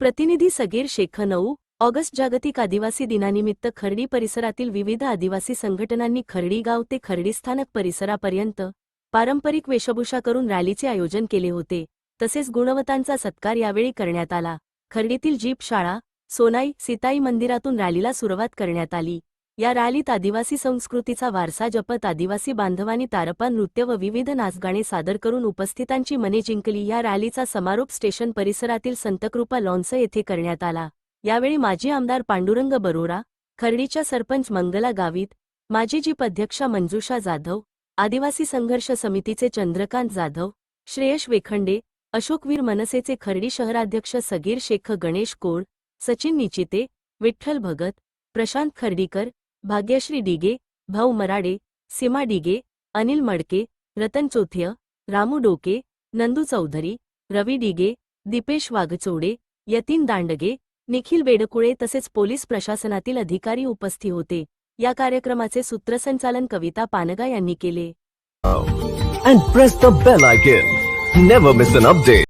प्रतिनिधी सगीर शेख नऊ ऑगस्ट जागतिक आदिवासी दिनानिमित्त खर्डी परिसरातील विविध आदिवासी संघटनांनी खर्डी गाव ते खर्डी स्थानक परिसरापर्यंत पारंपरिक वेशभूषा करून रॅलीचे आयोजन केले होते. तसेच गुणवतांचा सत्कार यावेळी करण्यात आला. खर्डीतील जीप शाळा सोनाई सीताई मंदिरातून रॅलीला सुरुवात करण्यात आली. या रॅलीत आदिवासी संस्कृतीचा वारसा जपत आदिवासी बांधवांनी तारपा नृत्य व विविध नाचगाणे सादर करून उपस्थितांची मने जिंकली. या रॅलीचा समारोप स्टेशन परिसरातील संतकृपा लॉन्स येथे करण्यात आला. यावेळी माजी आमदार पांडुरंग बरोरा खर्डीच्या सरपंच मंगला गावित माजी जीप अध्यक्षा मंजुषा जाधव आदिवासी संघर्ष समितीचे चंद्रकांत जाधव श्रेयश वेखंडे अशोकवीर मनसेचे खर्डी शहराध्यक्ष सगीर शेख गणेश कोळ सचिन निचिते विठ्ठल भगत प्रशांत खर्डीकर भाग्यश्री डिगे भाऊ मराडे सीमा डिगे अनिल मडके रतन चोथ्य रामू डोके नंदू चौधरी रवी डिगे दीपेश वाघचोडे यतीन दांडगे निखिल बेडकुळे तसेच पोलीस प्रशासनातील अधिकारी उपस्थित होते. या कार्यक्रमाचे सूत्रसंचालन कविता पानगा यांनी केले.